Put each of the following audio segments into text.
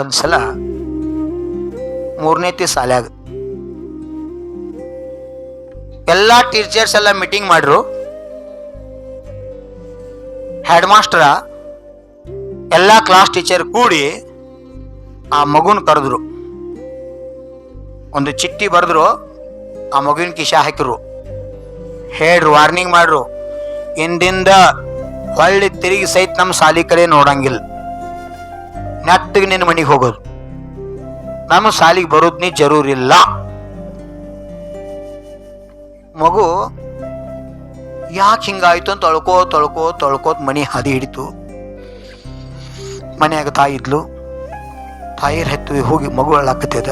ಒಂದ್ಸಲ ಮೂರನೇತಿ ಸಾಲ್ಯಾಗ. ಎಲ್ಲ ಟೀಚರ್ಸ್ ಎಲ್ಲ ಮೀಟಿಂಗ್ ಮಾಡ್ರು. ಹೆಡ್ ಮಾಸ್ಟರ ಎಲ್ಲ ಕ್ಲಾಸ್ ಟೀಚರ್ ಕೂಡಿ ಆ ಮಗುನ ಕರೆದ್ರು. ಒಂದು ಚಿಟ್ಟಿ ಬರೆದ್ರು, ಆ ಮಗುವಿನ ಕಿಶ ಹಾಕಿದ್ರು. ಹೇಳ್ರು ವಾರ್ನಿಂಗ್ ಮಾಡ್ರು. ಇಂದಿಂದ ಹೊಳ್ಳಿ ತಿರುಗಿ ಸಹಿತ ನಮ್ಮ ಸಾಲಿ ಕಡೆ ನೋಡಂಗಿಲ್ಲ. ನೆಟ್ಟಗೆ ನಿನ್ನ ಮನೆಗೆ ಹೋಗೋದು. ನಮ್ಮ ಸಾಲಿಗೆ ಬರೋದು ನೀ ಜರೂರಿಲ್ಲ. ಮಗು, ಯಾಕೆ ಹಿಂಗಾಯ್ತು ಅಂತ ತೊಳ್ಕೋ ತೊಳ್ಕೋ ತೊಳ್ಕೋತ್ ಮನೆ ಹದಿ ಹಿಡಿತು. ಮನೆಯಾಗ ತಾಯಿ ಇದ್ಲು. ತಾಯಿರ್ ಹೆತ್ತು ಹೋಗಿ ಮಗು ಅಳ್ಳಾಕತ್ತಿದ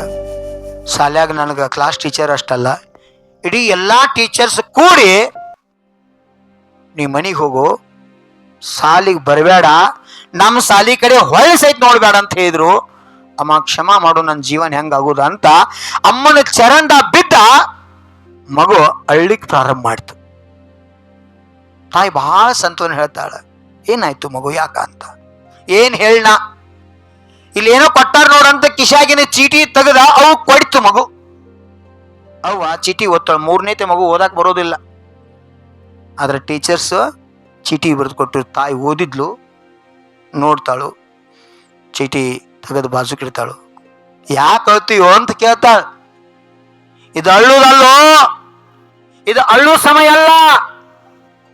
ಶಾಲ್ಯಾಗ ನನಗೆ ಕ್ಲಾಸ್ ಟೀಚರ್ ಅಷ್ಟಲ್ಲ. ಇಡೀ ಎಲ್ಲ ಟೀಚರ್ಸ್ ಕೂಡಿ ನೀ ಮನೆಗೆ ಹೋಗು. ಸಾಲಿಗೆ ಬರಬೇಡ ನಮ್ಮ ಸಾಲಿ ಕಡೆ ಹೊಳ್ಳಿ ಸಹಿತ ನೋಡಬೇಡ ಅಂತ ಹೇಳಿದ್ರು. ಅಮ್ಮ ಕ್ಷಮ ಮಾಡು ನನ್ನ ಜೀವನ ಹೆಂಗಾಗೋದು ಅಂತ ಅಮ್ಮನ ಚರಂಡ ಬಿದ್ದ ಮಗು ಅಳ್ಳಿಕ್ ಪ್ರಾರಂಭ ಮಾಡ್ತು. ತಾಯಿ ಬಹಳ ಸಂತೋಷ ಹೇಳ್ತಾಳೆ, ಏನಾಯ್ತು ಮಗು, ಯಾಕ ಅಂತ? ಏನ್ ಹೇಳಣ ಇಲ್ಲಿ ಏನೋ ಕೊಟ್ಟಾರ ನೋಡಂತ ಕಿಶಾಗಿನ ಚೀಟಿ ತೆಗೆದ, ಅವು ಕೊಡ್ತು ಮಗು. ಅವು ಚೀಟಿ ಓದ್ತಾಳೆ ಮೂರನೇತೆ ಮಗು ಓದಾಕ್ ಬರೋದಿಲ್ಲ. ಆದ್ರೆ ಟೀಚರ್ಸ್ ಚೀಟಿ ಬರೆದು ಕೊಟ್ಟರು ತಾಯಿ ಓದಿದ್ಲು. ನೋಡ್ತಾಳು. ಚೀಟಿ ತೆಗೆದು ಬಾಜುಕಿಡ್ತಾಳು ಯಾಕೆ ಅಳ್ತೀಯೋ ಅಂತ ಕೇಳ್ತಾಳ. ಇದು ಅಳ್ಳುದಲ್ಲೋ? ಇದು ಅಳ್ಳು ಸಮಯ ಅಲ್ಲ.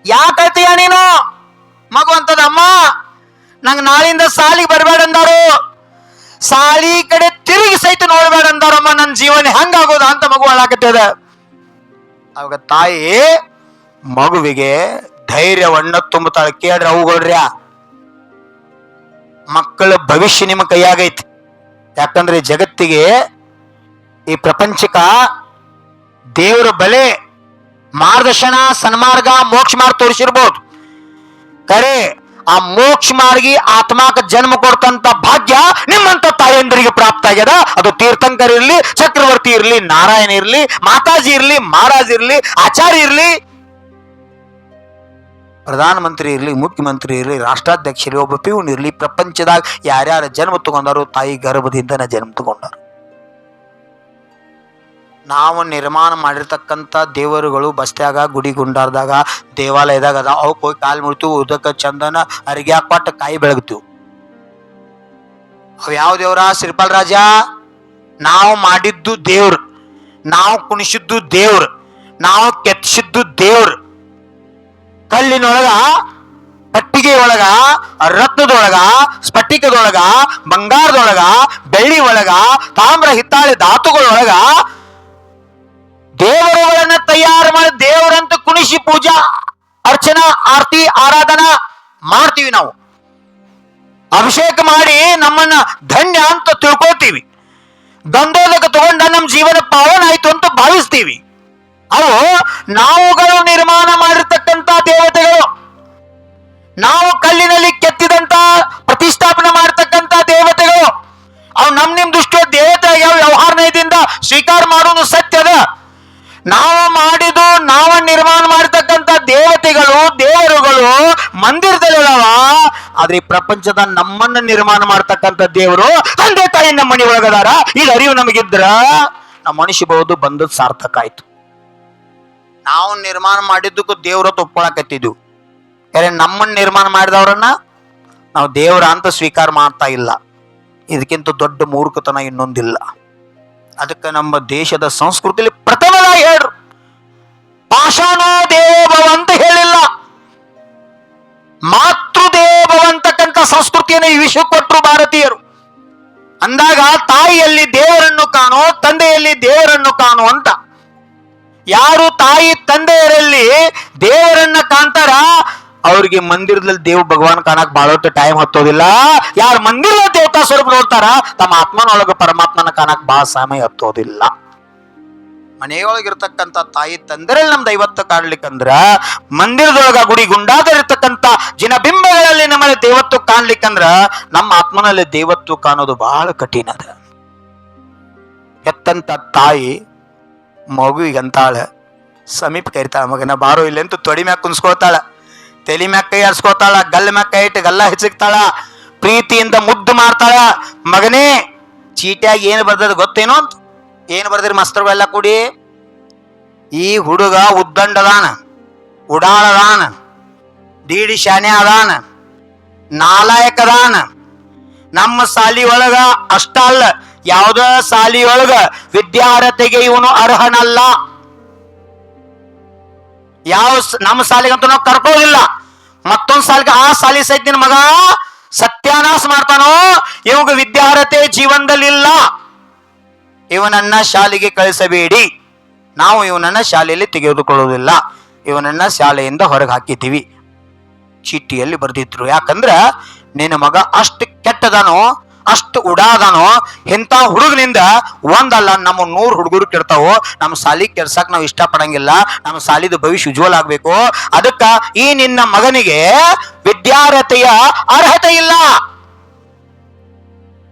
ಯಾಕೆ ಅಳ್ತೀಯ ನೀನು? ಮಗು ಅಂತದ ಅಮ್ಮ? ನಂಗೆ ನಾಳಿಂದ ಸಾಲಿಗೆ ಬರಬೇಡ ಅಂದಾರು. ಸಾಲಿ ಕಡೆ ತಿರುಗಿ ಸಹಿತ ನೋಡ್ಬೇಡ ಅಂದಾರಮ್ಮ ನನ್ನ ಜೀವನ ಹೆಂಗಾಗೋದ ಅಂತ ಮಗು ಅಳಾಕತ್ತದ ಅವಾಗ ತಾಯಿ ಮಗುವಿಗೆ ಧೈರ್ಯವನ್ನ ತುಂಬುತ್ತಾಳೆ. ಕೇಳ್ರಿ ಅವುಗಳ್ರ್ಯಾ. ಮಕ್ಕಳ ಭವಿಷ್ಯ ನಿಮ್ಮ ಕೈಯಾಗೈತಿ ಯಾಕಂದ್ರೆ ಜಗತ್ತಿಗೆ ಈ ಪ್ರಪಂಚಕ ದೇವರ ಬಲೆ, ಮಾರ್ಗದರ್ಶನ, ಸನ್ಮಾರ್ಗ, ಮೋಕ್ಷ ಮಾರ್ಗ ತೋರಿಸಿರ್ಬೋದು. ಕರೆ ಆ ಮೋಕ್ಷ ಮಾರ್ಗಿ ಆತ್ಮಕ ಜನ್ಮ ಕೊಡ್ತಂತ ಭಾಗ್ಯ ನಿಮ್ಮಂತ ತಾಯಂದರಿಗೆ ಪ್ರಾಪ್ತ ಆಗ್ಯದ. ಅದು ತೀರ್ಥಂಕರ್ ಇರ್ಲಿ, ಚಕ್ರವರ್ತಿ ಇರ್ಲಿ, ನಾರಾಯಣ ಇರ್ಲಿ, ಮಾತಾಜಿ ಇರ್ಲಿ, ಮಹಾರಾಜ್ ಇರ್ಲಿ, ಆಚಾರ್ಯ ಇರ್ಲಿ ಪ್ರಧಾನಮಂತ್ರಿ ಇರಲಿ, ಮುಖ್ಯಮಂತ್ರಿ ಇರಲಿ, ರಾಷ್ಟ್ರಾಧ್ಯಕ್ಷರು, ಒಬ್ಬ ಪಿಯೂನ್ ಇರಲಿ, ಪ್ರಪಂಚದಾಗ ಯಾರ್ಯಾರು ಜನ್ಮ ತಗೊಂಡಾರೋ ತಾಯಿ ಗರ್ಭದಿಂದನೇ ಜನ್ಮ ತಗೊಂಡರು. ನಾವು ನಿರ್ಮಾಣ ಮಾಡಿರ್ತಕ್ಕಂಥ ದೇವರುಗಳು ಬಸ್ತ್ಯಾಗ, ಗುಡಿ ಗುಂಡಾರ್ದಾಗ, ದೇವಾಲಯದಾಗ ಅದ ಅವಕ್ಕೆ ಹೋಗಿ ಕಾಲು ಮುಡ್ತೀವಿ ಉದಕ, ಚಂದನ, ಅರಿಗೆ ಹಾಕೊಟ್ಟು ಕಾಯಿ ಬೆಳಗ್ತೀವಿ. ಅವು ಯಾವ ದೇವ್ರ? ಶ್ರೀಪಾಲ್ ರಾಜ? ನಾವು ಮಾಡಿದ್ದು ದೇವ್ರು. ನಾವು ಕುಣಿಸಿದ್ದು ದೇವ್ರು. ನಾವು ಕೆತ್ತಿಸಿದ್ದು ದೇವ್ರು. ಕಲ್ಲಿನೊಳಗ, ಪಟ್ಟಿಗೆಯೊಳಗ, ರತ್ನದೊಳಗ, ಸ್ಫಟಿಕದೊಳಗ, ಬಂಗಾರದೊಳಗ ಬೆಳ್ಳಿ ಒಳಗ ತಾಮ್ರ, ಹಿತ್ತಾಳೆ, ಧಾತುಗಳೊಳಗ ದೇವರುಗಳನ್ನ ತಯಾರು ಮಾಡಿ ದೇವರಂತ ಕುಣಿಸಿ ಪೂಜಾ, ಅರ್ಚನಾ, ಆರತಿ, ಆರಾಧನಾ ಮಾಡ್ತೀವಿ ನಾವು. ಅಭಿಷೇಕ ಮಾಡಿ ನಮ್ಮನ್ನ ಧನ್ಯ ಅಂತ ತಿಳ್ಕೊಳ್ತೀವಿ. ಗಂಧೋದಕ ತಗೊಂಡ ನಮ್ಮ ಜೀವನ ಪಾವನ ಆಯ್ತು ಅಂತ ಭಾವಿಸ್ತೀವಿ. ಅವು ನಾವುಗಳು ನಿರ್ಮಾಣ ಮಾಡಿರ್ತಕ್ಕಂತ ದೇವತೆಗಳು. ನಾವು ಕಲ್ಲಿನಲ್ಲಿ ಕೆತ್ತಿದಂತ ಪ್ರತಿಷ್ಠಾಪನೆ ಮಾಡತಕ್ಕಂತ ದೇವತೆಗಳು. ಅವು ನಮ್ ನಿಮ್ ದೃಷ್ಟಿಯ ದೇವತೆ ಯಾವ ವ್ಯವಹಾರದಿಂದ ಸ್ವೀಕಾರ ಮಾಡೋದು ಸತ್ಯದ ನಾವು ಮಾಡಿದು ನಾವು ನಿರ್ಮಾಣ ಮಾಡತಕ್ಕಂತ ದೇವತೆಗಳು, ದೇವರುಗಳು ಮಂದಿರದಲ್ಲಿದಾವ ಆದ್ರೆ ಪ್ರಪಂಚದ ನಮ್ಮನ್ನ ನಿರ್ಮಾಣ ಮಾಡ್ತಕ್ಕಂಥ ದೇವರು ತಂದೆ ತಾಯಿ ನಮ್ಮ ಮನೆ ಒಳಗದಾರ. ಈಗ ಅರಿವು ನಮಗಿದ್ರ ನಮ್ಮ ಮನುಷ್ಯ ಬಹುದು ಬಂದದ್ ಸಾರ್ಥಕ ಆಯ್ತು. ನಾವು ನಿರ್ಮಾಣ ಮಾಡಿದ್ದಕ್ಕೂ ದೇವ್ರ ಒಪ್ಕೊಳಕತ್ತಿದ್ವು. ಯಾರೇ ನಮ್ಮನ್ನ ನಿರ್ಮಾಣ ಮಾಡಿದವ್ರನ್ನ ನಾವು ದೇವರ ಅಂತ ಸ್ವೀಕಾರ ಮಾಡ್ತಾ ಇಲ್ಲ. ಇದಕ್ಕಿಂತ ದೊಡ್ಡ ಮೂರ್ಖತನ ಇನ್ನೊಂದಿಲ್ಲ. ಅದಕ್ಕೆ ನಮ್ಮ ದೇಶದ ಸಂಸ್ಕೃತಿಲಿ ಪ್ರಥಮ ಹೇಳ್ರು ಪಾಷಾಣೋ ದೇವೋಭವ ಅಂತ ಹೇಳಿಲ್ಲ. ಮಾತೃದೇವೋಭವ ಅಂತಕ್ಕಂಥ ಸಂಸ್ಕೃತಿಯನ್ನು ಈ ವಿಷಯ ಕೊಟ್ಟರು ಭಾರತೀಯರು. ಅಂದಾಗ ತಾಯಿಯಲ್ಲಿ ದೇವರನ್ನು ಕಾಣೋ, ತಂದೆಯಲ್ಲಿ ದೇವರನ್ನು ಕಾಣೋ ಅಂತ. ಯಾರು ತಾಯಿ ತಂದೆಯರಲ್ಲಿ ದೇವರನ್ನ ಕಾಣ್ತಾರ? ಅವ್ರಿಗೆ ಮಂದಿರದಲ್ಲಿ ದೇವ್ ಭಗವಾನ್ ಕಾಣಕ್ ಬಾಳೊಟ್ಟು ಟೈಮ್ ಹತ್ತೋದಿಲ್ಲ. ಯಾರು ಮಂದಿರದ ದೇವತಾ ಸ್ವರೂಪ ನೋಡ್ತಾರ? ತಮ್ಮ ಆತ್ಮನೊಳಗ ಪರಮಾತ್ಮನ ಕಾಣಕ್ ಬಹಳ ಸಮಯ ಹತ್ತೋದಿಲ್ಲ. ಮನೆಯೊಳಗಿರ್ತಕ್ಕಂಥ ತಾಯಿ ತಂದೆರಲ್ಲಿ ನಮ್ಮ ದೈವತ್ತು ಕಾಣ್ಲಿಕ್ಕಂದ್ರ, ಮಂದಿರದೊಳಗ ಗುಡಿ ಗುಂಡಾದಲ್ಲಿರ್ತಕ್ಕಂಥ ಜಿನಬಿಂಬಗಳಲ್ಲಿ ನಮ್ಮಲ್ಲಿ ದೇವತ್ತು ಕಾಣ್ಲಿಕ್ಕಂದ್ರ, ನಮ್ಮ ಆತ್ಮನಲ್ಲಿ ದೇವತ್ತು ಕಾಣೋದು ಬಹಳ ಕಠಿಣ ಅದ. ಎತ್ತಂತ ತಾಯಿ ಮಗುವಿಗೆ ಅಂತಾಳೆ, ಸಮೀಪ ಕರಿತಾಳೆ ಮಗನ, ಬಾರೋ ಇಲ್ಲಿ ಅಂತ ತೊಡಿ ಮ್ಯಾಗ ಕುನ್ಸ್ಕೊಳ್ತಾಳ ತಲೆ ಮ್ಯಾಗ ಕೈ ಆಡ್ಸ್ಕೊತಾಳ ಗಲ್ಲ ಮ್ಯಾಗ ಕೈ ಇಟ್ಟು ಗಲ್ಲ ಹೆಚ್ಚಿಕ್ತಾಳ, ಪ್ರೀತಿಯಿಂದ ಮುದ್ದು ಮಾಡ್ತಾಳ ಮಗನೇ, ಚೀಟಿಯಾಗಿ ಏನು ಬರ್ದದ ಗೊತ್ತೇನೋ ಅಂತ, ಏನು ಬರ್ದಿರಿ ಮಸ್ತ್ರಗಳೆಲ್ಲ ಕೂಡಿ, ಈ ಹುಡುಗ ಉದ್ದಂಡದಾನ, ಉಡಾಳದಾನ, ಡಿಡಿ ಶಾನೆ ಅದಾನ, ನಾಲಾಯಕದಾನ, ನಮ್ಮ ಸಾಲಿ ಒಳಗ ಅಷ್ಟ ಅಲ್ಲ ಯಾವ್ದ ಸಾಲಿಯೊಳಗ ವಿದ್ಯಾರ್ಹತೆಗೆ ಇವನು ಅರ್ಹನಲ್ಲ. ಯಾವ ನಮ್ಮ ಸಾಲಿಗಂತೂ ನಾವು ಕರ್ಕೋದಿಲ್ಲ ಮತ್ತೊಂದ್ ಸಾಲಿಗೆ ಆ ಸಾಲಿ ಸಹಿತ ನಿನ್ ಮಗ ಸತ್ಯಾನಾಶ ಮಾಡ್ತಾನೋ ಇವಾಗ ವಿದ್ಯಾರ್ಹತೆ ಜೀವನದಲ್ಲಿಲ್ಲ. ಇವನನ್ನ ಶಾಲೆಗೆ ಕಳಿಸಬೇಡಿ. ನಾವು ಇವನನ್ನ ಶಾಲೆಯಲ್ಲಿ ತೆಗೆದುಕೊಳ್ಳುವುದಿಲ್ಲ. ಇವನನ್ನ ಶಾಲೆಯಿಂದ ಹೊರಗೆ ಹಾಕಿದ್ದೀವಿ. ಚೀಟಿಯಲ್ಲಿ ಬರೆದಿದ್ರು. ಯಾಕಂದ್ರ ನಿನ್ನ ಮಗ ಅಷ್ಟು ಕೆಟ್ಟದಾನೋ ಅಷ್ಟು ಉಡಾದಾನೋ, ಇಂಥ ಹುಡುಗನಿಂದ ಒಂದಲ್ಲ, ನಮ್ಮ ನೂರು ಹುಡುಗರು ಕೆಡ್ತಾವೋ, ನಮ್ಮ ಸಾಲಿ ಕೆಡ್ಸಕ್ ನಾವು ಇಷ್ಟಪಡಂಗಿಲ್ಲ, ನಮ್ಮ ಸಾಲಿದ ಭವಿಷ್ಯ ಉಜ್ವಲ ಆಗ್ಬೇಕು. ಅದಕ್ಕ ಈ ನಿನ್ನ ಮಗನಿಗೆ ವಿದ್ಯಾರ್ಹತೆಯ ಅರ್ಹತೆ ಇಲ್ಲ.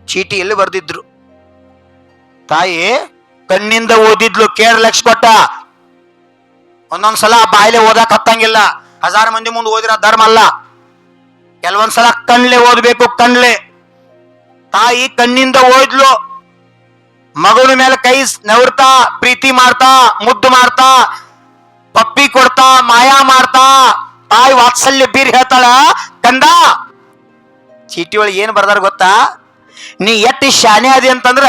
ಚೀಟಿಯಲ್ಲಿ ಬರ್ದಿದ್ರು? ತಾಯಿ ಕಣ್ಣಿಂದ ಓದಿದ್ಲು, ಕೇರ್ ಲಕ್ಷ ಕೊಟ್ಟ. ಒಂದೊಂದ್ಸಲ ಬಾಯಿಲೆ ಓದಕ್ ಹತ್ತಂಗಿಲ್ಲ. ಹಜಾರ್ ಮಂದಿ ಮುಂದೆ ಓದಿರೋ ಧರ್ಮ ಅಲ್ಲ. ಕೆಲವೊಂದ್ಸಲ ಕಣ್ಲೆ ಓದ್ಬೇಕು, ಕಣ್ಲೆ. ತಾಯಿ ಕಣ್ಣಿಂದ ಓದ್ಲು. ಮಗನ ಮೇಲೆ ಕೈ ನವರ್ತಾ, ಪ್ರೀತಿ ಮಾಡ್ತಾ, ಮುದ್ದು ಮಾಡ್ತಾ, ಪಪ್ಪಿ ಕೊಡ್ತಾ, ಮಾಯಾ ಮಾಡ್ತಾ, ತಾಯಿ ವಾತ್ಸಲ್ಯ ಬೀರ್ ಹೇಳ್ತಾಳ, ಕಂದ, ಚೀಟಿ ಒಳಗೆ ಏನ್ ಬರ್ದಾರ ಗೊತ್ತಾ? ನೀ ಎಟ್ಟಿ ಶಾನೆ ಅದಿ ಅಂತಂದ್ರ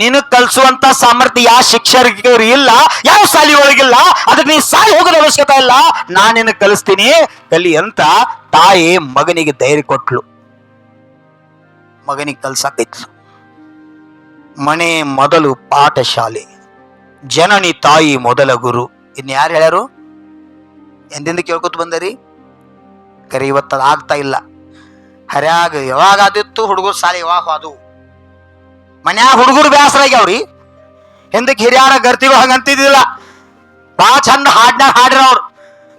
ನೀನು ಕಲ್ಸುವಂತ ಸಾಮರ್ಥ್ಯ ಯಾವ ಶಿಕ್ಷಕರು ಇಲ್ಲ, ಯಾವ ಶಾಲಿ ಒಳಗಿಲ್ಲ ಅದಕ್ಕೆ ನೀ ಸಾಲಿ ಹೋಗೋದ ಅವಶ್ಯಕತೆ ಇಲ್ಲ. ನಾನು ನಿನ್ನ ಕಲಿಸ್ತೀನಿ, ಕಲಿ ಅಂತ ತಾಯಿ ಮಗನಿಗೆ ಧೈರ್ಯ ಕೊಟ್ಲು. ಮಗನಿಗೆ ಕಲ್ಸಾಕೈತು. ಮನೆ ಮೊದಲು ಪಾಠಶಾಲೆ. ಜನನಿ ತಾಯಿ ಮೊದಲ ಗುರು. ಇನ್ ಯಾರು ಹೇಳ್ಯಾರು? ಎಂದಿಂದ ಕೇಳ್ಕೊತ ಬಂದರಿ? ಕರೆ ಇವತ್ತು ಆಗ್ತಾ ಇಲ್ಲ. ಹರ್ಯಾಗ ಯಾವಾಗ ಆದಿತ್ತು ಹುಡುಗರು ಶಾಲೆ ಯಾವಾಗ ಅದು ಮನ್ಯಾಗ ಹುಡುಗರು ಬೇಸರ ಆಗ್ಯಾವ್ರಿ ಹಿಂದಕ್ಕೆ ಹಿರಿಯಾರ ಗರ್ತಿಗಳು ಹಂಗಂತಿದ್ದಿಲ್ಲ ಬಾ ಚಂದ ಹಾಡ್ನಾಗ ಹಾಡ್ರ ಅವ್ರು.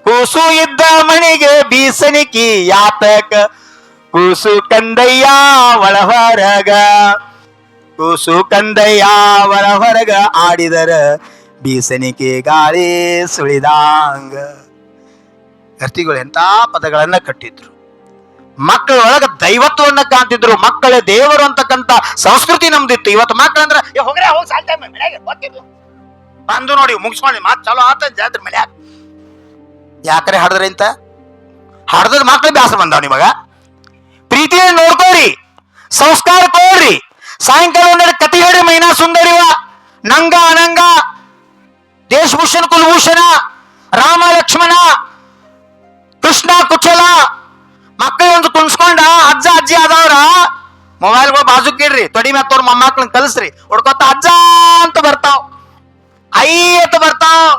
ಕೂಸು ಇದ್ದ ಮನೆಗೆ ಬೀಸಣಿಕಿ ಯಾತಕ ಕೂಸು ಕಂದಯ್ಯ ಒಳ ಹೊರಗ. ಕೂಸು ಕಂದಯ್ಯ ಒಳ ಹೊರಗ ಆಡಿದರ ಬೀಸಣಿಕೆ ಗಾಳಿ ಸುಳಿದಾಂಗ. ಗರ್ತಿಗಳು ಎಂತ ಪದಗಳನ್ನ ಕಟ್ಟಿದ್ರು. ಮಕ್ಕಳೊಳಗ ದೈವತ್ವವನ್ನ ಕಾಣ್ತಿದ್ರು. ಮಕ್ಕಳೇ ದೇವರು ಅಂತಕ್ಕಂತ ಸಂಸ್ಕೃತಿ ನಮ್ದಿತ್ತು. ಇವತ್ತು ಮಕ್ಕಳಂದ್ರ ಹೋಗ್ರೆ, ಹೋಗಿ ಸಾಲ್ತ ಬಂದು ನೋಡಿ, ಮುಗಿಸ್ಕೊಂಡು, ಮಾತು ಚಲೋ ಆತ, ಜಾತ್ರೆ ಮನ್ಯಾಗ. ಯಾಕರೆ ಹಾಡಿದ್ರಿ ಅಂತ ಹಾಡ್ದ್ರ ಮಕ್ಳು ಬ್ಯಾಸ ಬಂದಾವ ನಿಮಗ. ಪ್ರೀತಿಯನ್ನು ನೋಡ್ಕೋರಿ ಸಂಸ್ಕಾರ ತೋರಿ ಸಾಯಂಕಾಲ ಒಂದೆರಡು ಕತಿ ಹೇಳಿ ಮೈನಾ ಸುಂದರಿವ. ನಂಗ ಅನಂಗ. ದೇಶಭೂಷಣ, ಕುಲಭೂಷಣ, ರಾಮ, ಲಕ್ಷ್ಮಣ, ಕೃಷ್ಣ, ಕುಚಲ ಮಕ್ಕಳು ಒಂದು ಅಜ್ಜ, ಅಜ್ಜಿ ಆದವ್ರ ಮೊಬೈಲ್ಗಳು ಬಾಜುಕ್ ಇಡ್ರಿ. ತೊಡಿ ಮ್ಯಾತ್ ತೋರ್ ಮೊಮ್ಮಕ್ಳನ್ನ ಕಲಿಸ್ರಿ. ಹುಡ್ಕೊತ ಅಜ್ಜ ಅಂತ ಬರ್ತಾವ್. ಐ ಅಂತ ಬರ್ತಾವ್.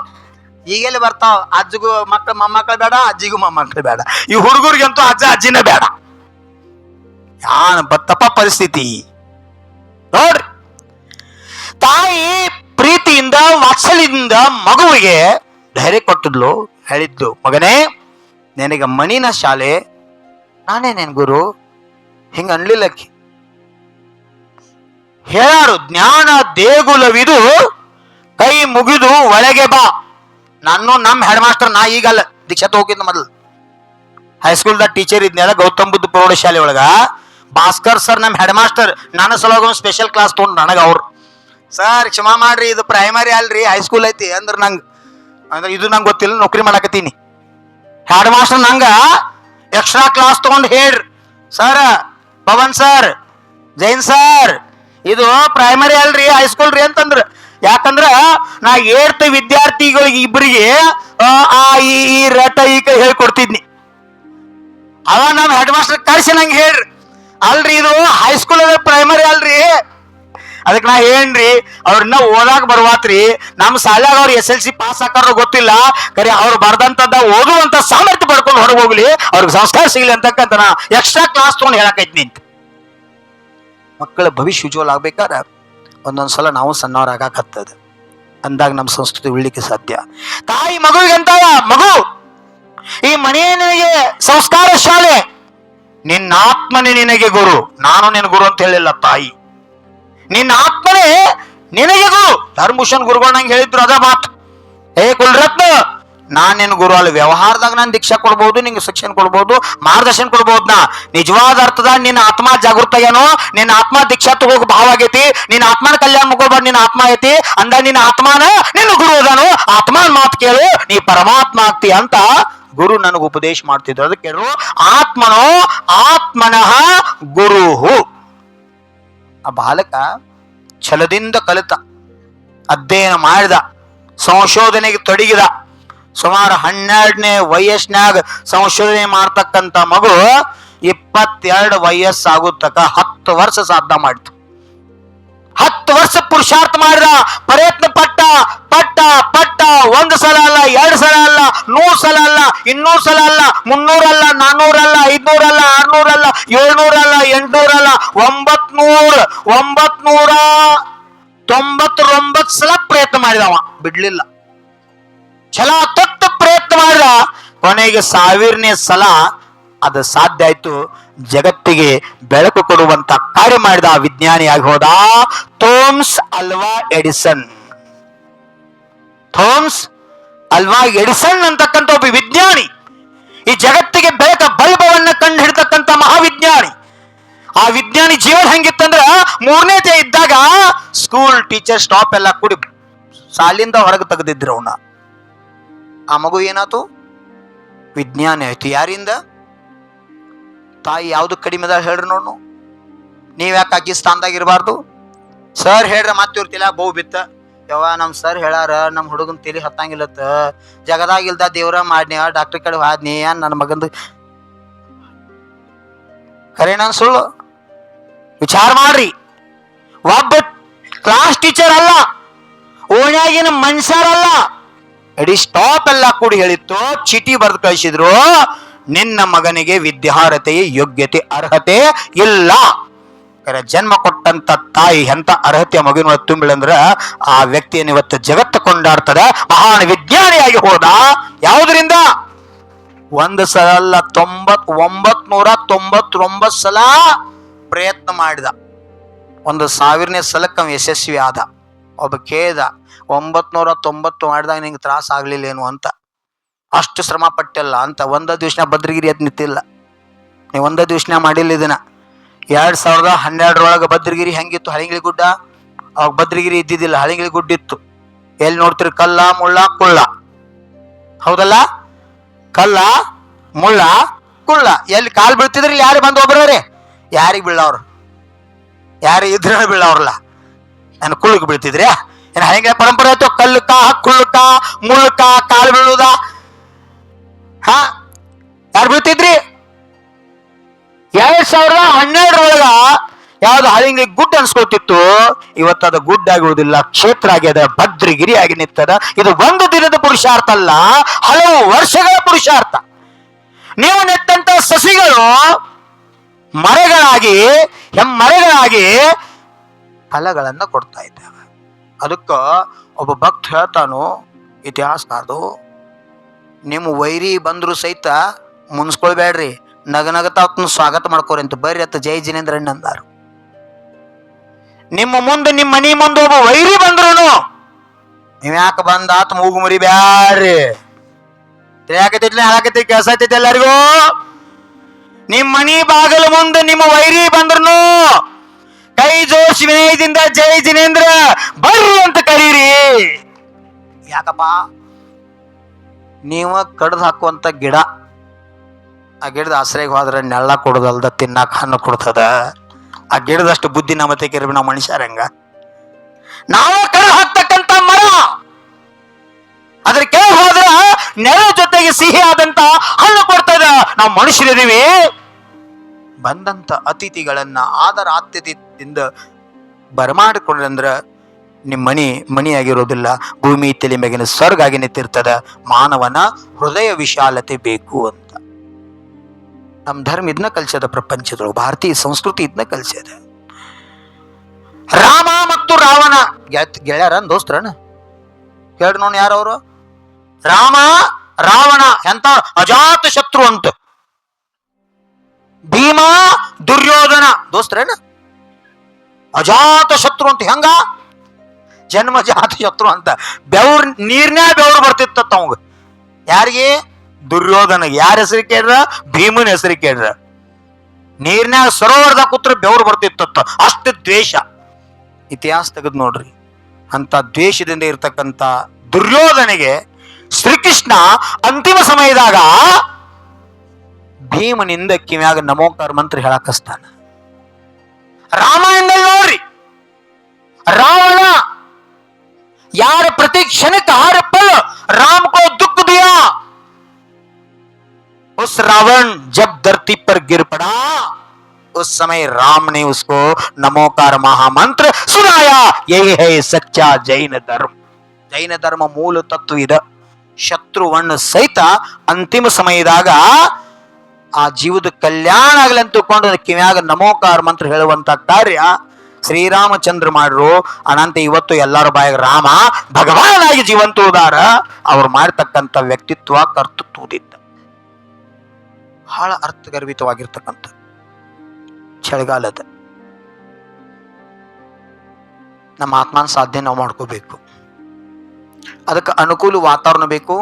ಈಗೆಲ್ಲಿ ಬರ್ತಾವ್? ಅಜ್ಜಿಗೂ ಮಕ್ಕಳು ಮೊಮ್ಮಕ್ಕಳು ಬೇಡ, ಅಜ್ಜಿಗೂ ಮೊಮ್ಮಕ್ಕಳು ಬೇಡ. ಈ ಹುಡುಗರಿಗಂತೂ ಅಜ್ಜ, ಅಜ್ಜಿನೇ ಬೇಡ. ಯಾನ್ ಬತ್ತಪ್ಪ ಪರಿಸ್ಥಿತಿ. ನೋಡ್ರಿ. ತಾಯಿ ಪ್ರೀತಿಯಿಂದ, ವಾತ್ಸಲ್ಯದಿಂದ ಮಗುವಿಗೆ ಧೈರ್ಯ ಕೊಟ್ಟಿದ್ಲು, ಹೇಳಿದ್ಲು, ಮಗನೇ, ನಿನಗೆ ಮಣಿನ ಶಾಲೆ, ನಾನೇ ನೇನ್ ಗುರು, ಹಿಂಗ ಅನ್ಲಿಲ್ಲಕ್ಕಿ. ಹೇಳಾರು, ಜ್ಞಾನ ದೇಗುಲವಿದು, ಕೈ ಮುಗಿದು ಒಳಗೆ ಬಾ. ನಾನು ನಮ್ಮ ಹೆಡ್ ಮಾಸ್ಟರ್ ನಾ ಈಗಲ್ಲ, ದೀಕ್ಷಾ ಹೋಗಿದ್ದ ಮೊದಲು. ಹೈಸ್ಕೂಲ್ದಾಗ ಟೀಚರ್ ಇದ್ನೆಲ್ಲ, ಗೌತಮ್ ಬುದ್ಧ ಪ್ರೌಢಶಾಲೆ ಒಳಗ. ಭಾಸ್ಕರ್ ಸರ್ ನಮ್ಮ ಹೆಡ್ ಮಾಸ್ಟರ್ ನನ್ನ ಸಲುವಾಗಿ ಒಂದು ಸ್ಪೆಷಲ್ ಕ್ಲಾಸ್ ತೊಗೊಂಡು ನನಗೆ ಅವ್ರು ಸರ್ ಕ್ಷಮಾ ಮಾಡ್ರಿ ಇದು ಪ್ರೈಮರಿ ಅಲ್ರಿ ಹೈಸ್ಕೂಲ್ ಐತಿ. ಅಂದ್ರೆ ನಂಗೆ ಅಂದ್ರೆ ಇದು ನಂಗೆ ಗೊತ್ತಿಲ್ಲ ನೌಕರಿ ಮಾಡಕತ್ತೀನಿ. ಹೆಡ್ ಮಾಸ್ಟರ್ ನಂಗೆ ಎಕ್ಸ್ಟ್ರಾ ಕ್ಲಾಸ್ ತಗೊಂಡು ಹೇಳ್ರಿ. Sir Pavan sir Jain sir ಇದು ಪ್ರೈಮರಿ ಅಲ್ರಿ ಹೈಸ್ಕೂಲ್ ರೀ ಅಂತಂದ್ರೆ. ಯಾಕಂದ್ರ ನಾ ಏಳ್ತ ವಿದ್ಯಾರ್ಥಿಗಳಿಗೆ ಇಬ್ಬರಿಗೆ ಆ, ಈ ರಟ ಈಗ ಹೇಳ್ಕೊಡ್ತಿದ್ನಿ. ಅವ ನಮ್ಮ ಹೆಡ್ ಮಾಸ್ಟರ್ ಕರ್ಸಿ ನಂಗೆ ಹೇಳ್ರಿ. ಅಲ್ರಿ ಇದು ಹೈಸ್ಕೂಲ್ ಅದ ಪ್ರೈಮರಿ ಅಲ್ರಿ. ಅದಕ್ಕೆ ನಾ ಏನ್ರಿ ಅವ್ರನ್ನ ಓದಾಕ್ ಬರ್ವಾತ್ರಿ. ನಮ್ಮ ಶಾಲ್ಯಾಗ ಅವ್ರು ಎಸ್ ಎಲ್ ಸಿ ಪಾಸ್ ಹಾಕಾರ ಗೊತ್ತಿಲ್ಲ. ಕರೆ ಅವ್ರು ಬರ್ದಂತದ ಓದುವಂತ ಸಾಮರ್ಥ್ಯ ಪಡ್ಕೊಂಡು ಹೊರಗೆ ಹೋಗ್ಲಿ. ಅವ್ರಿಗೆ ಸಂಸ್ಕಾರ ಸಿಗ್ಲಿ ಅಂತಕ್ಕಂತ ನಾ ಎಕ್ಸ್ಟ್ರಾ ಕ್ಲಾಸ್ ತೊಗೊಂಡು ಹೇಳಕೈತಿ ನಿಂತ. ಮಕ್ಕಳ ಭವಿಷ್ಯ ಉಜ್ವಲ ಆಗ್ಬೇಕಾದ್ರೆ ಒಂದೊಂದ್ಸಲ ನಾವು ಸಣ್ಣವರಾಗತ್ತದ ಅಂದಾಗ ನಮ್ಮ ಸಂಸ್ಕೃತಿ ಉಳಿಲಿಕ್ಕೆ ಸಾಧ್ಯ. ತಾಯಿ ಮಗುವಿಗೆ ಅಂತಾಳ, ಮಗು, ಈ ಮನೆಯ ಸಂಸ್ಕಾರ ಶಾಲೆ ನಿನ್ನ ಆತ್ಮನೇ ನಿನಗೆ ಗುರು. ನಾನು ನಿನ್ನ ಗುರು ಅಂತ ಹೇಳಿಲ್ಲ, ತಾಯಿ. ನಿನ್ನ ಆತ್ಮನೇ ನಿನಗೆ ಗುರು. ಧರ್ಮಭೂಷಣ್ ಗುರುಗಳು ನಂಗೆ ಹೇಳಿದ್ರು ಅದ ಮಾತು. ಏ ಕುಲರತ್ನ, ನಾನು ನಿನ್ನ ಗುರು ಅಲ್ಲಿ. ವ್ಯವಹಾರದಾಗ ನಾನು ದೀಕ್ಷಾ ಕೊಡ್ಬೋದು, ನಿಂಗೆ ಶಿಕ್ಷಣ ಕೊಡ್ಬೋದು, ಮಾರ್ಗದರ್ಶನ ಕೊಡ್ಬೋದು ನಾ ನಿಜವಾದ ಅರ್ಥದಾಗ ನಿನ್ನ ಆತ್ಮ ಜಾಗೃತ ಏನೋ ನಿನ್ನ ಆತ್ಮ ದೀಕ್ಷಾ ತಗೋಕ್ ಭಾವ ಆಗೈತಿ. ನಿನ್ನ ಆತ್ಮನ ಕಲ್ಯಾಣ ಮುಗೋಬಾರ್ದು ನಿನ್ನ ಆತ್ಮ ಐತಿ ಅಂದ ನಿನ್ನ ಆತ್ಮನ ನಿನ್ನ ಗುರು ಅದಾನು, ಆತ್ಮನ ಮಾತು ಕೇಳು, ನೀ ಪರಮಾತ್ಮ ಆಗ್ತಿ ಅಂತ ಗುರು ನನಗೆ ಉಪದೇಶ ಮಾಡ್ತಿದ್ರು. ಅದಕ್ಕೆ ಆತ್ಮನೋ ಆತ್ಮನಃ ಗುರುಹು. ಆ ಬಾಲಕ ಛಲದಿಂದ ಕಲಿತ, ಅಧ್ಯಯನ ಮಾಡಿದ, ಸಂಶೋಧನೆಗೆ ತೊಡಗಿದ. ಸುಮಾರು ಹನ್ನೆರಡನೇ ವಯಸ್ಸಿನಾಗ ಸಂಶೋಧನೆ ಮಾಡ್ತಕ್ಕಂಥ ಮಗು ಇಪ್ಪತ್ತೆರಡು ವಯಸ್ಸಾಗುತ್ತಕ ಹತ್ತು ವರ್ಷ ಸಾಧನ ಮಾಡಿತು. ಹತ್ತು ವರ್ಷ ಪುರುಷಾರ್ಥ ಮಾಡಿದ, ಪ್ರಯತ್ನ ಪಟ್ಟ ಪಟ್ಟ ಪಟ್ಟ, ಒಂದು ಸಲ ಅಲ್ಲ, ಎರಡು ಸಲ ಅಲ್ಲ, ನೂರು ಸಲ ಅಲ್ಲ, ಇನ್ನೂರು ಸಲ ಅಲ್ಲ ಮುನ್ನೂರಲ್ಲ ನಾನ್ನೂರಲ್ಲ ಐದ್ನೂರಲ್ಲ ಆರ್ನೂರಲ್ಲ ಏಳ್ನೂರಲ್ಲ ಎಂಟ್ನೂರಲ್ಲ ಒಂಬತ್ನೂರ ಒಂಬತ್ನೂರ ತೊಂಬತ್ತೊಂಬತ್ತು ಸಲ ಪ್ರಯತ್ನ ಮಾಡಿದವ, ಬಿಡ್ಲಿಲ್ಲ. ಛಲ ತೊಟ್ಟು ಪ್ರಯತ್ನ ಮಾಡಿದ, ಕೊನೆಗೆ ಸಾವಿರನೇ ಸಲ ಅದು ಸಾಧ್ಯ ಆಯ್ತು. ಜಗತ್ತಿಗೆ ಬೆಳಕು ಕೊಡುವಂತ ಕಾರ್ಯ ಮಾಡಿದ ವಿಜ್ಞಾನಿಯಾಗಿ ಹೋದ ಥೋಮ್ಸ್ ಅಲ್ವಾ ಎಡಿಸನ್. ಥೋಮ್ಸ್ ಅಲ್ವಾ ಎಡಿಸನ್ ಅಂತಕ್ಕಂಥ ಒಬ್ಬ ವಿಜ್ಞಾನಿ. ಈ ಜಗತ್ತಿಗೆ ಬೆಳಕ ಬಲ್ಬವನ್ನ ಕಂಡು ಹಿಡ್ತಕ್ಕಂಥ ಮಹಾವಿಜ್ಞಾನಿ. ಆ ವಿಜ್ಞಾನಿ ಜೀವನ ಹೆಂಗಿತ್ತಂದ್ರ ಮೂರನೇ ದೇ ಇದ್ದಾಗ ಸ್ಕೂಲ್ ಟೀಚರ್ ಸ್ಟಾಪ್ ಎಲ್ಲ ಕೂಡಿ ಸಾಲಿಂದ ಹೊರಗೆ ತೆಗೆದಿದ್ರು ಅವನ. ಆ ಮಗು ಏನಾಯ್ತು? ವಿಜ್ಞಾನಿ ಆಯ್ತು. ಯಾರಿಂದ? ತಾಯಿ ಯಾವ್ದು ಕಡಿಮೆ ಅದ ಹೇಳ್ರಿ ನೋಡು ನೀವ್. ಯಾಕೆ ಸ್ಥಾನದಾಗ ಇರಬಾರ್ದು? ಸರ್ ಹೇಳ್ರಿ ಮತ್ತೆ ಇವ್ರ ತಿಲ ಬಹು ಬಿತ್ತ. ಯವ್ವ ನಮ್ಮ ಸರ್ ಹೇಳಾರ ನಮ್ಮ ಹುಡುಗನ್ ತಲಿ ಹತ್ತಂಗಿಲ್ಲತ್ತ ಜಗದಾಗ ಇಲ್ದ ದೇವ್ರ ಮಾಡ್ನಿ ಡಾಕ್ಟರ್ ಕಡೆ ಹಾದ್ನಿ ನನ್ನ ಮಗಂದು. ಖರೇನ ಸುಳ್ಳು? ವಿಚಾರ ಮಾಡ್ರಿ. ಒಬ್ಬ ಕ್ಲಾಸ್ ಟೀಚರ್ ಅಲ್ಲ, ಓಣ್ಯಾಗಿನ ಮನುಷ್ಯರಲ್ಲ ಇಡೀ ಸ್ಟಾಪ್ ಎಲ್ಲ ಕೂಡಿ ಹೇಳಿತ್ತು, ಚೀಟಿ ಬರೆದು ಕಳಿಸಿದ್ರು. ನಿನ್ನ ಮಗನಿಗೆ ವಿದ್ಯಾರ್ಹತೆಯ ಯೋಗ್ಯತೆ, ಅರ್ಹತೆ ಇಲ್ಲ. ಜನ್ಮ ಕೊಟ್ಟಂತ ತಾಯಿ ಎಂತ ಅರ್ಹತೆ ಮಗುವಿನ ತುಂಬಿಳಂದ್ರ ಆ ವ್ಯಕ್ತಿಯನ್ನು ಇವತ್ತು ಜಗತ್ತು ಕೊಂಡಾಡ್ತದ. ಮಹಾನ್ ವಿಜ್ಞಾನಿಯಾಗಿ ಹೋದ. ಯಾವುದರಿಂದ? ಒಂದು ಸಲ ಅಲ್ಲ, ತೊಂಬತ್ ಒಂಬತ್ ನೂರ ತೊಂಬತ್ತೊಂಬತ್ತು ಸಲ ಪ್ರಯತ್ನ ಮಾಡಿದ. ಒಂದು ಸಾವಿರನೇ ಸಲಕ್ಕೆ ಯಶಸ್ವಿ ಆದ. ಒಬ್ಬ ಕೇದ ಒಂಬತ್ ನೂರ ತೊಂಬತ್ತು ಮಾಡಿದಾಗ ನಿಂಗೆ ತ್ರಾಸ ಆಗ್ಲಿಲ್ಲೇನು? ಅಂತ. ಅಷ್ಟು ಶ್ರಮ ಪಟ್ಟಿಲ್ಲ. ಅಂತ ಒಂದ ದಿವ್ಸನ ಭದ್ರಗಿರಿ ಅದ್ ನಿಂತಿಲ್ಲ. ನೀವು ಒಂದ ದಿವ್ಸನ ಮಾಡಿಲ್ಲ ಇದನ್ನ ಎರಡು ಸಾವಿರದ ಹನ್ನೆರಡರೊಳಗೆ ಭದ್ರಗಿರಿ ಹೆಂಗಿತ್ತು? ಹಳಿಂಗಿಳಿ ಗುಡ್ಡ? ಅವಾಗ ಭದ್ರಗಿರಿ ಇದ್ದಿದ್ದಿಲ್ಲ. ಹಳಿಂಗಿಳಿ ಗುಡ್ಡ ಇತ್ತು. ಎಲ್ಲಿ ನೋಡ್ತೀರಿ? ಕಲ್ಲ, ಮುಳ್ಳ, ಕುಳ್ಳ. ಹೌದಲ್ಲ? ಕಲ್ಲ, ಮುಳ್ಳ, ಕುಳ್ಳ. ಎಲ್ಲಿ ಕಾಲು ಬೀಳ್ತಿದ್ರಿ ಯಾರು ಬಂದು ಒಬ್ಬರೇ ಯಾರಿಗೆ ಬೀಳವ್ರು ಯಾರು ಇದ್ರ ಬೀಳವ್ರಲ್ಲ ನಾನು ಕುಳ್ಳಕ್ಕೆ ಬೀಳ್ತಿದ್ರಿ ಏನು ಹಳಿಂಗಿಳಿ ಪರಂಪರೆ ಆಯ್ತು? ಕಲ್ಲುಕ ಕುಳ್ಳುಕ ಮುಳ್ಳುಕ ಕಾಲು ಬೀಳುದ? ಹಾ, ಯಾರು ಬೀಳ್ತಿದ್ರಿ ಎರಡ್ ಸಾವಿರದ ಹನ್ನೆರಡರೊಳಗ ಯಾವ್ದು ಹಳಿಂಗಿ ಗುಡ್ ಅನ್ಸ್ಕೊತಿತ್ತು ಅದು ಗುಡ್ ಆಗುವುದಿಲ್ಲ, ಕ್ಷೇತ್ರ ಆಗ್ಯದ ಭದ್ರಗಿರಿ ಆಗಿ ನಿಂತದ. ಇದು ಒಂದು ದಿನದ ಪುರುಷಾರ್ಥ ಅಲ್ಲ, ಹಲವು ವರ್ಷಗಳ ಪುರುಷಾರ್ಥ. ನೀವು ನೆಟ್ಟಂತ ಸಸಿಗಳು ಮರಗಳಾಗಿ ಮರಗಳಾಗಿ ಫಲಗಳನ್ನ ಕೊಡ್ತಾ ಇದ್ದಾವೆ. ಅದಕ್ಕ ಒಬ್ಬ ಭಕ್ತ ಹೇಳ್ತಾನು ಇತಿಹಾಸಕಾರದು ನಿಮ್ಮ ವೈರಿ ಬಂದರೂ ಸಹಿತ ಮುನ್ಸ್ಕೊಳ್ಬೇಡ್ರಿ. ನಗನಗತಾತ್ನ ಸ್ವಾಗತ ಮಾಡ್ಕೋರಿ ಅಂತ ಬರ್ರಿ ಅತ್ತ ಜೈ ಜಿನೇಂದ್ರಣ್ಣ ಅಂದಾರು ನಿಮ್ಮ ಮುಂದೆ ನಿಮ್ಮ ಮನೆ ಮುಂದೆ ಒಬ್ಬ ವೈರಿ ಬಂದ್ರು ನೀವ್ ಯಾಕೆ ಬಂದ ಆತ ಮೂಗು ಮುರಿ ಬ್ಯಾಡ್ರಿ. ತಿಳಿಯಾಕತೈತಿ ಕೆಲಸ ಎಲ್ಲರಿಗೂ. ನಿಮ್ ಮನಿ ಬಾಗಲ ಮುಂದೆ ನಿಮ್ಮ ವೈರಿ ಬಂದ್ರು ಕೈ ಜೋಶ್ ವಿನಯದಿಂದ ಜೈ ಜಿನೇಂದ್ರ ಬರ್ರಿ ಅಂತ ಕರೀರಿ. ಯಾಕಪ್ಪ? ನೀವು ಕಡ್ದು ಹಾಕುವಂತ ಗಿಡ, ಆ ಗಿಡದ ಆಶ್ರಯಕ್ಕೆ ಹೋದ್ರೆ ನೆಳ್ಳ ಕೊಡೋದಲ್ದ, ತಿನ್ನಾಕ ಹಣ್ಣು ಕೊಡ್ತದ. ಆ ಗಿಡದಷ್ಟು ಬುದ್ಧಿ ನಮ್ಮ ತೆಗಿರಿ ನಾವು ಮನುಷ್ಯರಂಗ ನಾವು ಕಡ್ದು ಹಾಕ್ತಕ್ಕಂಥ ಮರ! ಅದ್ರ ಕೆಳಗೆ ಹೋದ್ರ ನೆಲ ಜೊತೆಗೆ ಸಿಹಿ ಆದಂತ ಹಣ್ಣು ಕೊಡ್ತದ. ನಾವು ಮನುಷ್ಯರಿದೀವಿ ಬಂದಂತ ಅತಿಥಿಗಳನ್ನ ಆದರ ಆತಿಥ್ಯದಿಂದ ಬರಮಾಡಿಕೊಂಡ್ರಂದ್ರ ನಿಮ್ಮ ಮನಿ ಮಣಿಯಾಗಿರೋದಿಲ್ಲ ಭೂಮಿ ತಲೆ ಮೇಗಿನ ಸ್ವರ್ಗ ಆಗಿ ನಿಂತಿರ್ತದ. ಮಾನವನ ಹೃದಯ ವಿಶಾಲತೆ ಬೇಕು ಅಂತ. ನಮ್ಮ ಧರ್ಮ ಇದನ್ನ ಕಲಿಸದ ಪ್ರಪಂಚದೊಳಗೆ. ಭಾರತೀಯ ಸಂಸ್ಕೃತಿ ಇದನ್ನ ಕಲಿಸದ ರಾಮ ಮತ್ತು ರಾವಣ. ಗೆಳೆಯರ ದೋಸ್ತ್ರಣ ಕೇಳಿ ನೋಡಿ ಯಾರವರು ರಾಮ, ರಾವಣ ಎಂತ ಅಜಾತ ಶತ್ರು ಅಂತ. ಭೀಮಾ ದುರ್ಯೋಧನ. ದೋಸ್ತ್ರೇನ ಅಜಾತ ಶತ್ರು ಅಂತ ಹೆಂಗ? ಜನ್ಮ ಜಾತಿ ಶತ್ರು ಅಂತ. ಬೆವ್ರ ನೀರ್ನೇ ಬೆವ್ರು ಬರ್ತಿತ್ತ ಅವಂಗ. ಯಾರಿಗೆ? ದುರ್ಯೋಧನಿಗೆ. ಯಾರ ಹೆಸರು ಕೇಳ್ರ? ಭೀಮನ ಹೆಸರು ಕೇಳ್ರ. ನೀರ್ನ್ಯಾಗ ಸರೋವರದ ಕೂತ್ರ ಬೆವರು ಬರ್ತಿತ್ತ ಅಷ್ಟು ದ್ವೇಷ. ಇತಿಹಾಸ ತೆಗೆದು ನೋಡ್ರಿ. ಅಂತ ದ್ವೇಷದಿಂದ ಇರ್ತಕ್ಕಂಥ ದುರ್ಯೋಧನೆಗೆ ಶ್ರೀಕೃಷ್ಣ ಅಂತಿಮ ಸಮಯದಾಗ ಭೀಮನಿಂದ ಕಿವ್ಯಾಗ ನಮೋಕಾರ ಮಂತ್ರ ಹೇಳಕಸ್ತಾನ ರಾಮಾಯಣದಲ್ಲಿ ನೋಡ್ರಿ. ರಾವಣ यार प्रति क्षण का हर पल राम को दुख दिया उस रावण जब धरती पर गिर पड़ा उस समय राम ने उसको नमोकार महामंत्र सुनाया यही है सच्चा जैन धर्म ಜೈನ ಧರ್ಮ ಮೂಲ ತತ್ವ ಇದ ಶತ್ರುವನ್ನ ಸಹಿತ ಅಂತಿಮ ಸಮಯದಾಗ ಆ ಜೀವದ ಕಲ್ಯಾಣ ಆಗಲಿ ಅಂತ ತಿಳ್ಕೊಂಡು ಕಿವ್ಯಾಗ ನಮೋಕಾರ ಮಂತ್ರ ಹೇಳುವಂತ ಕಾರ್ಯ ಶ್ರೀರಾಮಚಂದ್ರ ಮಾಡ್ರು. ಅನಂತ ಇವತ್ತು ಎಲ್ಲರ ಬಾಯಿಗೆ ರಾಮ, ಭಗವಾನಾಗಿ ಜೀವಂತ ಉದಾರ ಅವ್ರು ಮಾಡ್ತಕ್ಕಂಥ ವ್ಯಕ್ತಿತ್ವ ಕರ್ತೃತ್ವದಿದ್ದ ಬಹಳ ಅರ್ಥಗರ್ಭಿತವಾಗಿರ್ತಕ್ಕಂಥ ಚಳಿಗಾಲದ ನಮ್ಮ ಆತ್ಮನ ಸಾಧ್ಯ ನಾವು ಮಾಡ್ಕೋಬೇಕು. ಅದಕ್ಕೆ ಅನುಕೂಲ ವಾತಾವರಣ ಬೇಕು.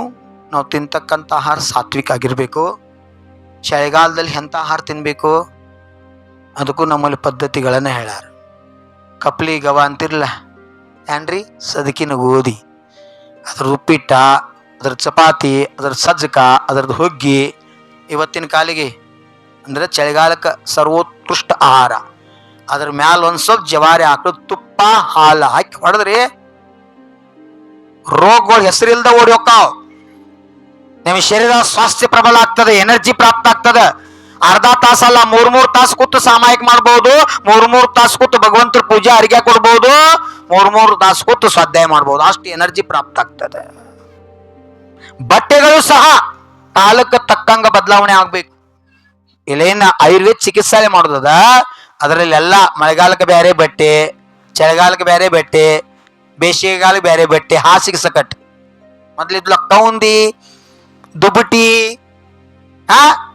ನಾವು ತಿಂತಕ್ಕಂಥ ಆಹಾರ ಸಾತ್ವಿಕ ಆಗಿರ್ಬೇಕು. ಚಳಿಗಾಲದಲ್ಲಿ ಎಂಥ ಆಹಾರ ತಿನ್ಬೇಕು? ಅದಕ್ಕೂ ನಮ್ಮಲ್ಲಿ ಪದ್ಧತಿಗಳನ್ನ ಹೇಳ್ಯಾರ. ಕಪ್ಲಿ ಗವ ಅಂತಿರ್ಲ. ಏನ್ರಿ? ಸದಕಿನ ಗೋಧಿ. ಅದ್ರ ಉಪ್ಪಿಟ್ಟ ಅದ್ರ ಚಪಾತಿ ಅದ್ರ ಸಜ್ಜಕ ಅದ್ರದ್ದು ಹುಗ್ಗಿ, ಇವತ್ತಿನ ಕಾಲಿಗೆ ಅಂದ್ರೆ ಚಳಿಗಾಲಕ್ಕೆ ಸರ್ವೋತ್ಕೃಷ್ಟ ಆಹಾರ. ಅದ್ರ ಮ್ಯಾಲ ಒಂದು ಸ್ವಲ್ಪ ಜವಾರಿ ಹಾಕಿ ತುಪ್ಪ, ಹಾಲು ಹಾಕಿ ಹೊಡೆದ್ರಿ, ರೋಗಗಳು ಹೆಸರಿಲ್ದ ಓಡಿ ಹೋಗ್ತಾವ ನಿಮ್ಮ ಶರೀರ ಸ್ವಾಸ್ಥ್ಯ ಪ್ರಬಲ ಆಗ್ತದೆ, ಎನರ್ಜಿ ಪ್ರಾಪ್ತ ಆಗ್ತದೆ. ಅರ್ಧ ತಾಸಲ್ಲ ಮೂರ್ ಮೂರ್ ತಾಸು ಕೂತು ಸಾಮಾಯಿಕ ಮಾಡ್ಬೋದು. ಮೂರ್ ಮೂರ್ ತಾಸು ಕೂತು ಭಗವಂತರ ಪೂಜೆ ಅರ್ಗೆ ಕೊಡ್ಬೋದು. ಮೂರ್ ಮೂರ್ ತಾಸು ಕೂತು ಸ್ವಾಧ್ಯಾಯ ಮಾಡ್ಬೋದು. ಅಷ್ಟು ಎನರ್ಜಿ ಪ್ರಾಪ್ತ ಆಗ್ತದೆ. ಬಟ್ಟೆಗಳು ಸಹ ಕಾಲಕ್ಕೆ ತಕ್ಕಂಗ ಬದಲಾವಣೆ ಆಗ್ಬೇಕು. ಇಲ್ಲೇನ ಆಯುರ್ವೇದ ಚಿಕಿತ್ಸೆ ಮಾಡೋದದ? ಅದರಲ್ಲಿ ಎಲ್ಲ ಮಳೆಗಾಲಕ್ಕೆ ಬೇರೆ ಬಟ್ಟೆ, ಚಳಿಗಾಲಕ್ಕೆ ಬೇರೆ ಬಟ್ಟೆ, ಬೇಸಿಗೆಗಾಲಕ್ಕೆ ಬೇರೆ ಬಟ್ಟೆ, ಹಾಸಿಗೆ ಸಕಟ್. ಮೊದ್ಲಿದ್ಲ ಕೌಂದಿ ದುಬಟಿ, ಆ?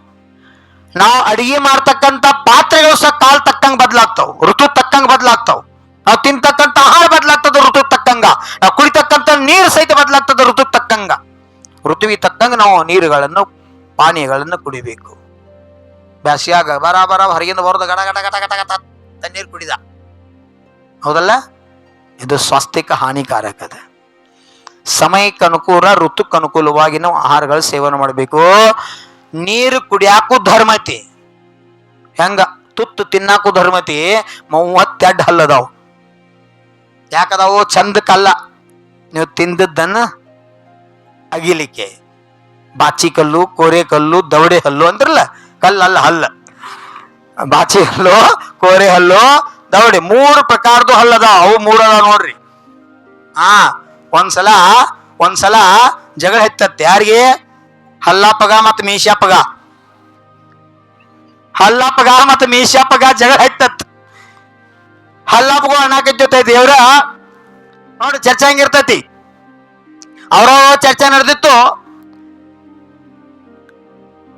ನಾವು ಅಡಿಗೆ ಮಾಡ್ತಕ್ಕಂಥ ಪಾತ್ರೆಗಳು ಸಹ ಕಾಲ್ ತಕ್ಕಂಗ್ ಬದಲಾಗ್ತಾವ, ಋತು ತಕ್ಕಂಗ್ ಬದಲಾಗ್ತಾವ. ನಾವು ತಿಂತಕ್ಕಂಥ ಆಹಾರ ಬದಲಾಗ್ತದ ಋತು ತಕ್ಕಂಗ. ನಾವು ಕುಡಿತಕ್ಕಂಥ ನೀರು ಸಹಿತ ಬದಲಾಗ್ತದ ಋತು ತಕ್ಕಂಗ. ಋತುವಿ ತಕ್ಕಂಗ ನಾವು ನೀರುಗಳನ್ನು, ಪಾನೀಯಗಳನ್ನು ಕುಡಿಬೇಕು. ಬ್ಯಾಸಿಯಾಗ ಬರ ಬರ ಹೊರಗಿಂದ ಬರೋದು ಗಡ ಗಡ ಗಟ ಗಟ ಗಟ ತಣ್ಣೀರು ಕುಡಿದ. ಹೌದಲ್ಲ? ಇದು ಸ್ವಾಸ್ಥ್ಯಕ್ಕೆ ಹಾನಿಕಾರಕ ಅದ. ಸಮಯಕ್ಕೆ ಅನುಕೂಲ, ಋತುಕ್ಕೆ ಅನುಕೂಲವಾಗಿ ನಾವು ಆಹಾರಗಳ ಸೇವನೆ ಮಾಡಬೇಕು. ನೀರು ಕುಡಿಯಾಕು ಧರ್ಮತಿ. ಹೆಂಗ? ತುತ್ತು ತಿನ್ನಾಕು ಧರ್ಮತಿ. ಮೂವತ್ತೆರಡು ಹಲ್ಲದಾವು ಯಾಕದಾವು? ಕಲ್ಲ. ನೀವು ತಿಂದದ್ದನ್ನ ಅಗಿಲಿಕ್ಕೆ. ಬಾಚಿ ಕಲ್ಲು, ಕೋರೆ ಕಲ್ಲು, ದವಡೆ ಹಲ್ಲು ಅಂದ್ರಲ್ಲ, ಕಲ್ಲಲ್ಲ ಹಲ್ಲ. ಬಾಚಿ ಹಲ್ಲು, ಕೋರೆ ಹಲ್ಲು, ದವಡೆ ಮೂರು ಪ್ರಕಾರದ್ದು ಹಲ್ಲದ ಅವು ಮೂರು ಅದಾವ ನೋಡ್ರಿ. ಹಾ ಒಂದ್ಸಲ ಒಂದ್ಸಲ ಜಗಳ ಹೆತ್ತತ್ತೆ ಯಾರಿಗೆ? ಹಲ್ಲಪ್ಪಗ ಮತ್ತು ಮೀಶಪ್ಪಗ ಹಲ್ಲಪ್ಪಗ ಮತ್ತು ಮೀಶಪ್ಪಗ ಜಗಳ ಹೆತ್ತತ್ ಹಲ್ಲಪ್ಪಗೂ ಅಣ್ಣಾಕ ಜೊತೆ ದೇವ್ರ. ನೋಡಿ ಚರ್ಚೆ ಹಂಗಿರ್ತೈತಿ ಅವ್ರ ಚರ್ಚೆ ನಡೆದಿತ್ತು.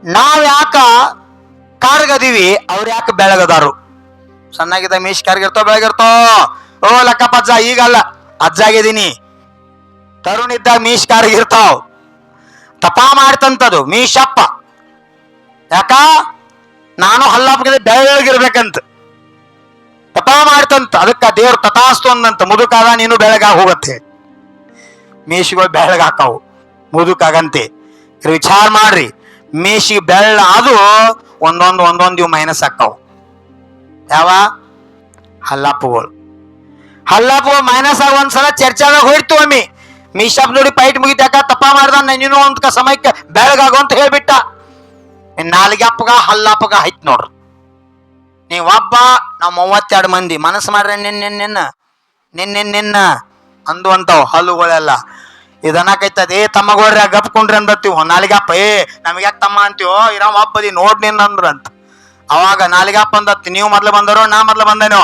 ನಾವ್ ಯಾಕ ಕಾರ್ಗದೀವಿ ಅವ್ರ ಯಾಕೆ ಬೆಳಗದಾರು ಸಣ್ಣಾಗಿದ್ದ ಮೀಶ್ ಕಾರ್ಗಿರ್ತೋ ಬೆಳಗಿರ್ತೋ ಓ ಲಕ್ಕಪ್ಪ ಅಜ್ಜ, ಈಗಲ್ಲ. ಅಜ್ಜ ಆಗಿದ್ದೀನಿ ತರುಣ್ ಇದ್ದಾಗ ಮೀಶ್ ಕಾರ್ಗಿರ್ತಾವ್ ತಪಾ ಮಾಡ್ತಂತದು, ಮೀಶಪ್ಪ. ಯಾಕ? ನಾನು ಹಲ್ಲಪ್ಪಗೆ ಬೆಳಗಿರ್ಬೇಕಂತ ತಪಾ ಮಾಡ್ತಂತ, ಅದಕ್ಕ ದೇವ್ರ ತಥಾಸ್ತು ಅಂದಂತ ಮುದುಕಾದ ನೀನು ಬೆಳಗಾಗ ಹೋಗತ್ತೆ ಮೇಷಿಗಳು ಬೆಳಗಾಕಾವು ಮುದುಕಾಗಂತೆ. ವಿಚಾರ ಮಾಡ್ರಿ ಮೇಷಿಗೆ ಬೆಳ್ಳ ಅದು ಒಂದೊಂದು ಒಂದೊಂದು ಮೈನಸ್ ಆಕ್ಕಾವು ಯಾವ? ಹಲ್ಲಪ್ಪಗಳು. ಹಲ್ಲಪ್ಪಗಳು ಮೈನಸ್ ಆಗ ಒಂದ್ಸಲ ಚರ್ಚಾದಾಗ ಹೋಯ್ತು ಒಮ್ಮೆ. ಮೀಶಪ್ ನೋಡಿ ಪೈಟ್ ಮುಗಿದ್ಯಾಕ ತಪ್ಪ ಮಾಡ್ದ? ನೀನು ಅಂತ ಸಮಯಕ್ಕೆ ಬೆಳಗಾಗು ಅಂತ ಹೇಳ್ಬಿಟ್ಟ. ನಾಲ್ಗೆ ಅಪ್ಪಗ ಹಲ್ಲಪ್ಪಗ ಹೈತ್ ನೋಡ್ರಿ. ನೀವು ಒಬ್ಬ, ನಾವು ಮೂವತ್ತೆರಡು ಮಂದಿ. ಮನಸ್ಸು ಮಾಡ್ರೆ ನಿನ್ನ ನಿನ್ನ. ನಿನ್ನ ನಿನ್ನ ನಿನ್ನ. ಅಂದು ಅಂತಾವ್ ಹಲ್ಲುಗಳೆಲ್ಲ. ಇದನ್ನಕೈತದ ಏ ತಮ್ಮಗೋಡ್ರಿ ಗಪ್ಕೊಂಡ್ರಿ ಅಂದತ್ತೀವ್ ನಾಲಿಗಪ್ಪ ಏ ನಮಗ್ಯಾಕೆ ತಮ್ಮ ಅಂತೀವೋ? ಇರೋ ಅಪ್ಪದಿ ನೋಡ್ ನಿನ್ನ ಅಂದ್ರಂತ ಅವಾಗ ನಾಲಿಗಪ್ಪ ಅಂದತ್ತಿ ನೀವು ಮೊದ್ಲು ಬಂದರೋ, ನಾ ಮೊದ್ಲು ಬಂದೇನೋ?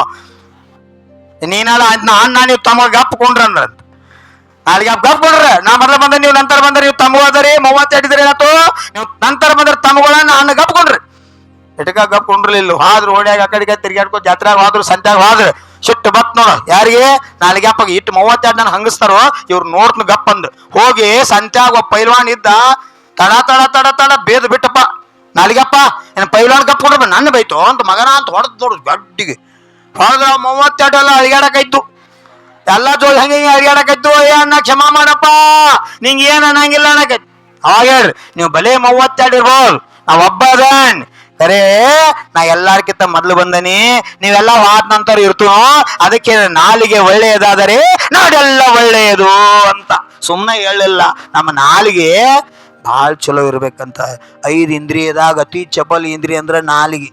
ನೀನಲ್ಲ ಅಣ್ಣ, ನೀವು ತಮ್ಮ ಗಪ್ಕೊಂಡ್ರಿ ಅಂದ್ರಂತ. ನಾಳೆಗೆ ಗಪ್ ಕೊಡ್ರ. ನಾ ಮೊದಲ ಬಂದ, ನೀವು ನಂತರ ಬಂದ್ರೆ ನೀವು ತಮ್ಮ ಮೂವತ್ತ ಮೂವತ್ತೆರಡಿದ್ರಿ ಏನಾತು ನೀವು ನಂತರ ಬಂದ್ರೆ ತಮ್ಮಗಳನ್ನ ಅನ್ನ ಗಪ್ಕೊಂಡ್ರಿ ಇಟಕ ಗಪ್ ಕೊಂಡ್ರಲಿಲ್ಲ ಹಾದ್ರು ಓಡ್ಯಾಗ ಆ ಕಡೆಗೆ ತಿರ್ಗಾಡ್ಕೊ ಜಾತ್ರೆಗೆ ಹೋದ್ರು, ಸಂತ್ಯಾಗ ಹೋದ್ರು. ಸಿಟ್ಟು ಬತ್ ನೋಡ. ಯಾರಿಗೆ? ನಾಲ್ಗೆ ಅಪ್ಪ ಇಟ್ಟು ಮೂವತ್ತೆರಡು ನಾನು ಹಂಗಸ್ತಾರೋ, ಇವ್ರು ನೋಡ್ತ ಗಪ್ ಅಂದ್. ಹೋಗಿ ಸಂತ್ಯಾಗ ಪೈಲ್ವಾನ್ ಇದ್ದ, ತಡ ತಡ ತಡ ತಡ, ಬೇದ್ ಬಿಟ್ಟಪ್ಪ. ನಾಲಿಗಪ್ಪ ಏನ್ ಪೈಲ್ವಾನ್ ಗಪ್ ಕೊಡ್ಬೇಕು ನನ್ನ ಬೈತು ಅಂತ ಮಗನ ಅಂತ ಹೊಡೆದ್ ನೋಡು ಗಡ್ಡಿಗೆ. ಹೊಡೆದ್ರ ಮೂವತ್ತೆರಡು ಎಲ್ಲ ಅಳಿಗಾಡಕೈತು ಎಲ್ಲ ಜೋಲ್ ಹಂಗೆ ಹಿಂಗೆ ಅಡಿಯಾಡಕೈತು ಏ ಅಣ್ಣ, ಕ್ಷಮ ಮಾಡಪ್ಪ. ನಿಂಗೆ ಏನ್ ಅನ್ನಂಗಿಲ್ಲ ಅನ್ನಕೈತಿ ಅವಾಗ ಹೇಳ್ರಿ, ನೀವು ಬಲೆ ಮೂವತ್ತೆರಡು ಇರ್ಬೋದು ನಾ ಒಬ್ಬ ಅದನ್. ಕರೇ ನಾ ಎಲ್ಲಾರ್ಕಿಂತ ಮೊದ್ಲು ಬಂದನಿ. ನೀವೆಲ್ಲ ವಾದ ನಂತರ ಇರ್ತು ಅದಕ್ಕೆ ನಾಲಿಗೆ ಒಳ್ಳೆಯದಾದರೆ ನಾಡೆಲ್ಲ ಒಳ್ಳೆಯದು ಅಂತ. ಸುಮ್ಮನೆ ಹೇಳಿಲ್ಲ ನಮ್ಮ ನಾಲಿಗೆ ಭಾಳ ಚಲೋ ಇರ್ಬೇಕಂತ. ಐದು ಇಂದ್ರಿಯದಾಗ ಅತಿ ಚಪಲ್ ಇಂದ್ರಿಯ ಅಂದ್ರೆ ನಾಲಿಗೆ.